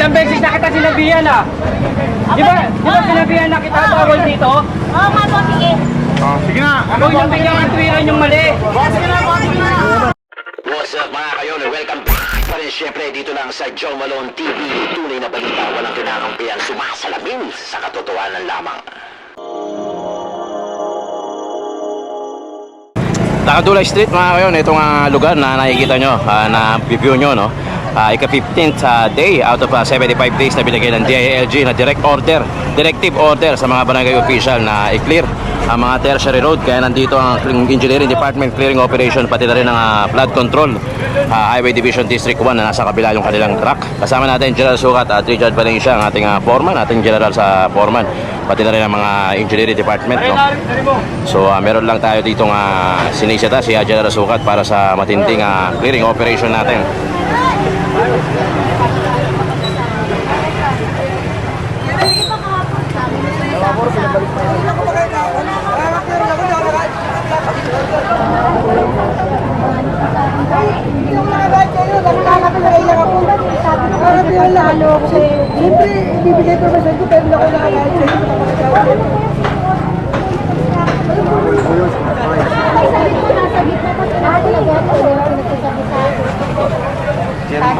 Ilang beses na kita sinabihan ah. Di ba, di ba sinabihan na kita bawal dito? Oo nga po, sige. Oh, sige na. Ako yung bigyan ng tuwiran yung mali. What's up mga kayon? Welcome back pa rin syempre dito lang sa Joe Malone TV. Tunay na balita, walang kinakampihan, sumasalamin sa katotohanan lamang. Takadulay Street mga kayon, itong ah, lugar na nakikita nyo, ah, na view nyo, no? Ah, ika-15th ah, day out of ah, 75 days na binigay ng DILG na direct order, directive order sa mga barangay official na i-clear ang mga tertiary road. Kaya nandito ang Engineering Department Clearing Operation, pati na rin ang ah, flood control, ah, Highway Division District 1 na nasa kabila yung kanilang truck. Kasama natin General Sukat at Richard Valencia, ang ating ah, foreman, ating general sa foreman, pati na rin ang mga Engineering Department. No? So uh, meron lang tayo dito nga sinisita si uh, General Sukat para sa matinding ah, clearing operation natin. Siyempre, ibibigay ko sa ko, pero ako nakakahit sa iyo.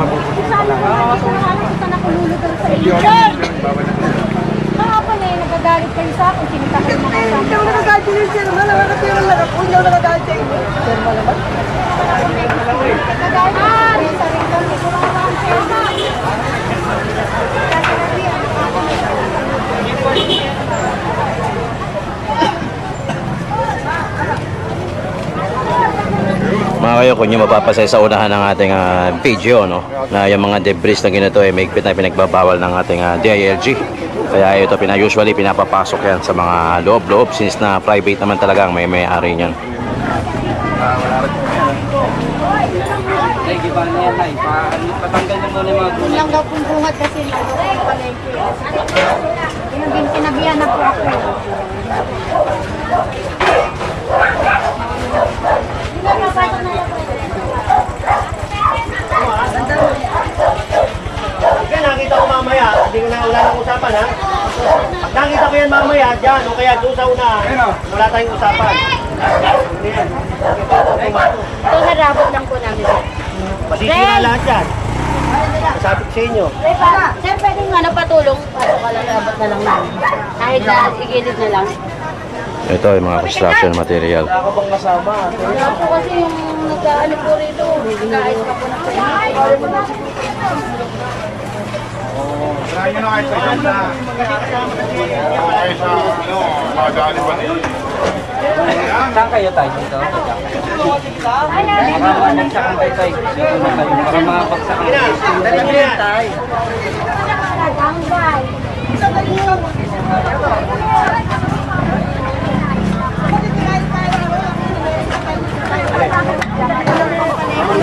Kahapon eh, nagagalit kayo sa akin, sinita kayo mga Hindi kasama. ako nakakahit sa iyo, sir. Wala, nakakatira lang ako. Hindi sa iyo. Sir, malaman. Nagagalit sa. Mga kayo, kung nyo mapapasay sa unahan ng ating ah, video, no? na yung mga debris na ganito ay may na pinagbabawal ng ating ah, DILG. Kaya ito pina usually pinapapasok yan sa mga loob-loob since na private naman talaga ang may may-ari niyan. Patanggal na muna yung mga lang daw pong bungat kasi nandun sa palengke. Pinabin, pinabihan na po ako. Hindi na napasok na lang. Yan, nakita ko mamaya. Hindi ko na wala nang usapan, ha? Pag nakita ko yan mamaya, dyan, o kaya doon sa una, wala tayong usapan. Ito harabot lang po namin. Masisira lahat yan. Sabi ko sa inyo. Sir, pwede nga napatulong. Paano ka lang dapat na lang namin. Kahit na igilid na lang. Ito yung mga construction material. Wala ka bang kasama? Wala po kasi yung nag-ano po rito. Nagkais pa po ng Try nyo na kayo sa na. Ay, sa, ano, madali ba niyo? Saan kayo tayo dito? Baka managsakan kayo tayo. Dito na kayo. Baka makapagsakan Sige na, dali mo yan. Tanggay.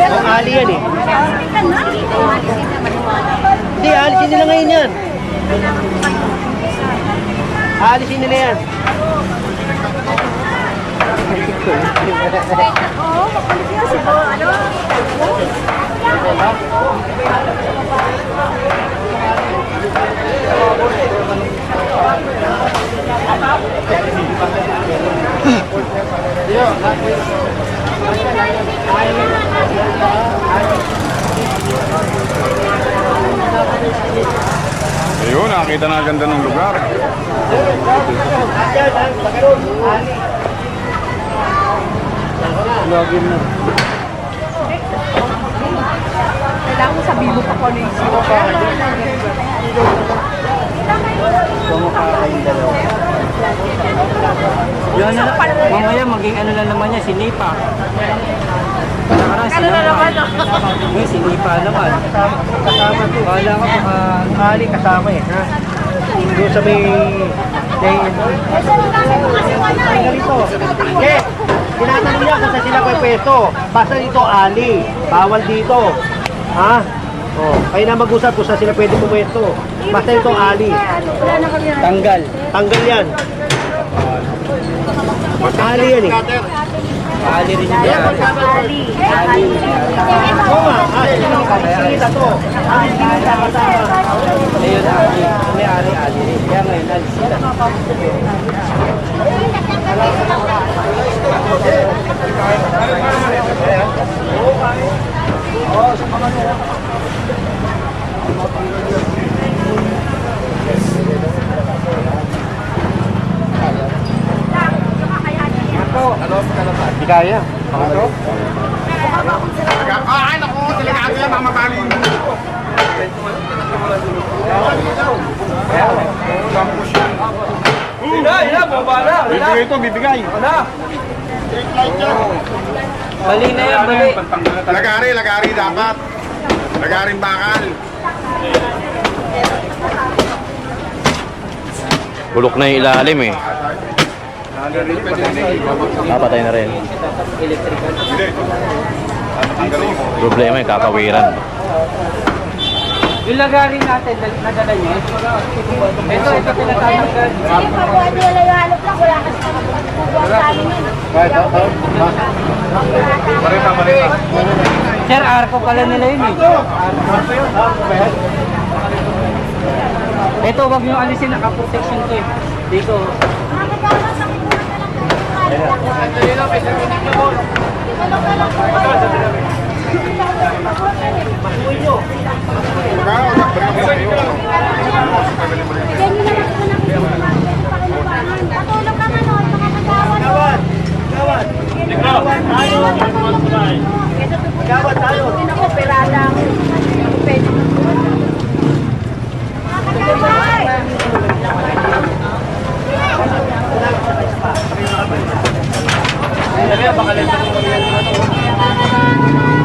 Ang ali yan, eh. Hindi, alisin nila ngayon yan. Alisin nila yan. Ayun, nakakita na ang ganda ng lugar. Dyan, ha? Pagkaroon, ali. Login na. Kailangan sabihin mo pa ano yung isip. Yan na. Mamaya maging ano na naman niya, sinipa. Ano na naman? Sinipa naman. Kala ko baka... Ali kasama eh, ha? Doon sa may... JNT. Ganito. Eh, tinatanong niya kung saan sila pwesto. Basta dito, Ali. Bawal dito. Ha? Oh, kayo na mag-usap kung saan sila pwede pumwesto. Basta dito, Ali. Tanggal. Tanggal yan. Ali yan eh. Paali rin yung nga, Ali. Ali. Ali. Ali. Ali. Ngayon, Ali. May-ari, Ali. Kaya ngayon, alis sila. Hindi kaya. Ah, ay, naku, delikado yan, mamatali yung buko. Ina, ina, baba na. Bibigay ito, bibigay. Ano? Street light yan. Mali na yan, mali. Lagari, lagari dapat. Lagaring bakal. Bulok na yung ilalim eh. Napatay na rin. Problema yung kakawiran. Yung lagari natin, dal- nadala niyo. Ito, ito tinatawag. Sige, pabuhan nyo lang yung halop lang. Wala kasi kami pagbubuhan sa amin yun. Marita, marita. Sir, arko pala nila yun eh. Ito, wag nyo alisin, naka-protection to eh. Dito. Ikaw, balik mo Patulog ka nga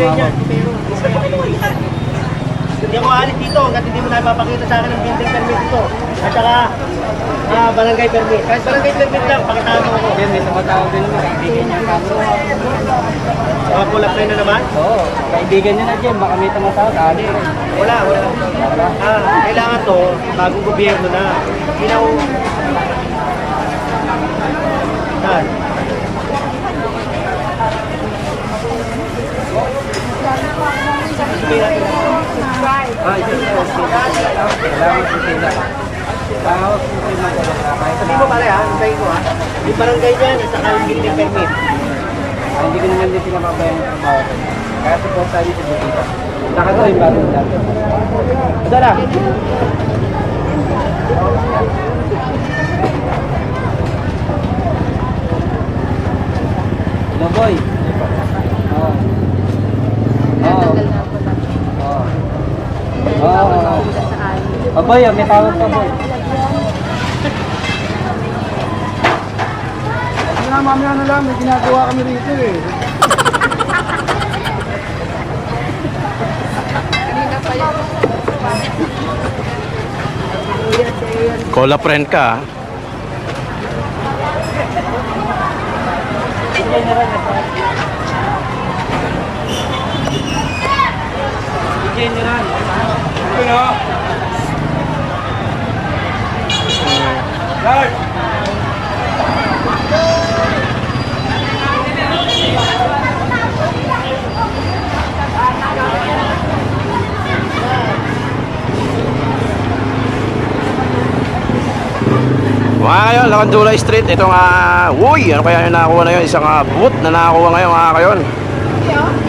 Niyan. Pero hindi ako alis dito hanggat hindi mo na ipapakita sa akin ng building permit ito. At saka ah, barangay permit. Kahit barangay permit lang, pakitaan mo ako. Yan, may tumatawag din naman. Kaibigan niya kaso. Mga kulap na naman? Oo, kaibigan niya na dyan. Baka may tumatawag. Ali. Wala, wala. Ah, kailangan to, bagong gobyerno na. Hindi na ako... Saan? Ah, ito sila. Kailangan ko sila. Tapos, ito yung magkakakay. Kahit Sabi mo pare ha, hintayin ko. Yung barangay at saka yung building permit. Hindi naman din pinapabayan ng trabaho. Kaya support tayo sa Bukita. To yung bagong dati. Ito lang. Hello, boy. Oo. Oo. Oo. Oh, boy, oh, may tawag ka, boy. Kaya mamaya na lang, may ginagawa kami rito eh. Call a friend ka. ah. General. Mga kayon, Lakandula Street, itong, ah, uh, uy, ano kaya yung nakakuha na yun? Isang uh, boot na nakakuha ngayon mga kayon. Yeah.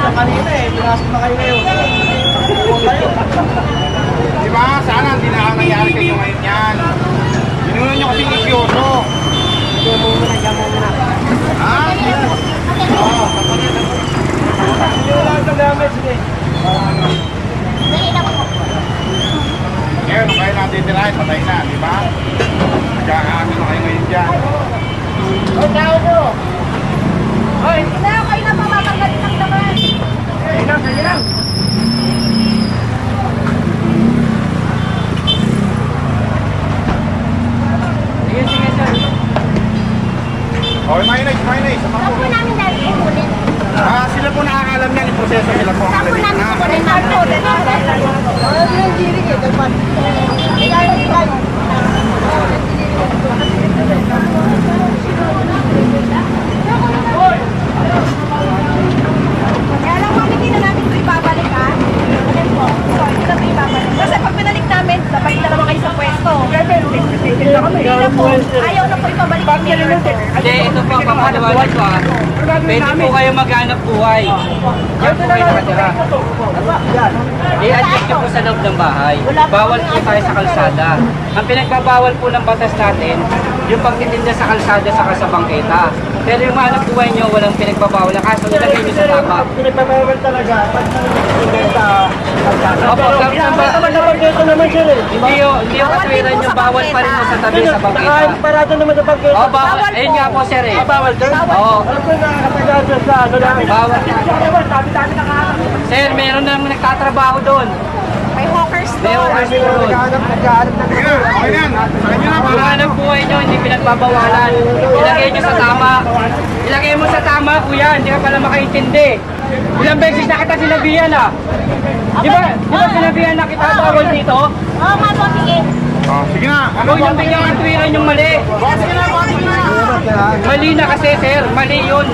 Kayo sa kanina eh, pinasok na kayo ngayon. Di ba? Sana hindi na nangyayari sa inyo ngayon yan. Ginunan nyo kasi inisyoso. Ha? Ngayon, kung kayo natin tirahin, patay na, di ba? Nagkakaano na kayo ngayon dyan. Hoy, na kayo na pamatanggalin ng laman. Sige, sige, sir. Okay, mayonnaise, mayonnaise. Sama po. Ah, sila po nakakalam yan, yung proseso nila po ang alam na. Kaya lang kami hindi na namin ito ibabalik ha. Ano po? So, hindi na ito ibabalik. Kasi pag binalik namin, sabay na naman kayo sa pwesto. Hindi na po. Ayaw na po ibabalik ni Mayor to. Hindi, ito po, papaliwanag ko ah. Pwede po kayo maghanap buhay. Yan po kayo nakatira. I-adjust nyo po sa loob ng bahay. Bawal po tayo sa kalsada. Ang pinagbabawal po ng batas natin, yung pagtitinda sa kalsada sa bangketa. Pero yung hanap buhay nyo, walang pinagbabawal. Kaso ilagay nyo sa tama. Pinagpapawal talaga, pag nangyay sa kalsada. Opo, Pero kami naman- naman dito naman siya eh. Hindi yun, hindi yung katwiran nyo, bawal pa rin mo sa tabi sa bangketa. Nakaparada naman sa pagkita. Oh, bawal. Ayun nga po, sir eh. Ah, bawal din? Oo. Alam ko nakakapagada sa ano namin. Bawal. Sir, meron na naman nagtatrabaho doon. Doon. hawkers po. Sa para. hanap buhay nyo, hindi pinagbabawalan. Ilagay nyo sa tama. Ilagay mo sa tama, kuya. Hindi ka pala makaintindi. Ilang beses na kita sinabihan ah. Di ba, di ba sinabihan na kita bawal dito? Oo nga po, sige. Oh, sige na. Ano Huwag yung bigyan ang tuwiran yung mali. Sige na, sige na. Mali na kasi, sir. Mali yun.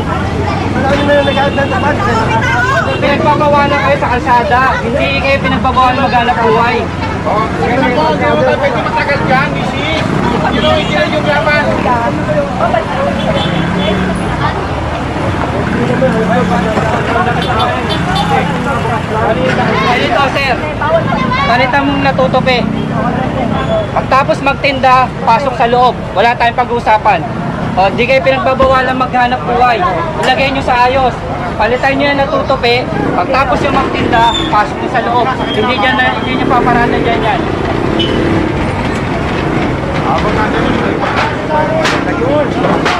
Marami na yung ng tapat. Pinagbabawalan kayo sa kalsada. Hindi kayo pinagbabawalan maghanap buhay. Oh, na po, hindi mo tayo pwede matagal dyan, busy. You know, hindi na yung yaman. Ganito, sir. Ganito mong natutupi. Pagtapos magtinda, pasok sa loob. Wala tayong pag-uusapan. O, di kayo pinagbabawalan maghanap buhay. Ilagay nyo sa ayos. Palitan nyo yan natutupi. Pagtapos yung magtinda, pasok nyo sa loob. Hindi dyan na, hindi nyo paparada dyan yan. Abot natin yun. Nag-iwan.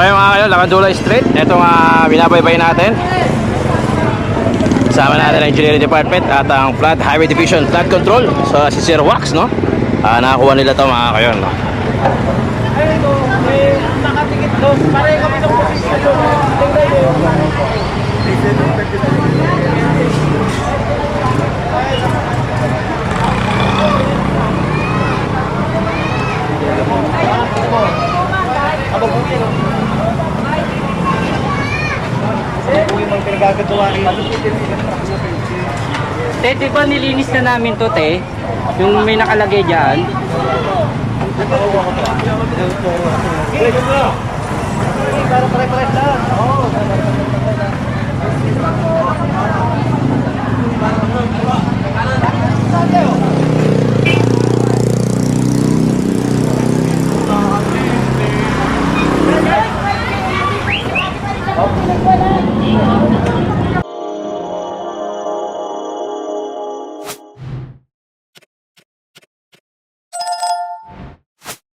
Okay mga kayo, Lacandula Street. Ito nga binabaybay natin. Kasama natin ang Engineering Department at ang Flood Highway Division Flood Control. So si Sir Wax, no? Ah, nakakuha nila to mga kayo, no? Ayun o, may nakatikit doon. Pare kami ng posisyon doon. Tingnan nyo. namang pinagagagawa rito. Te, di nilinis na namin to, te? Yung may nakalagay dyan.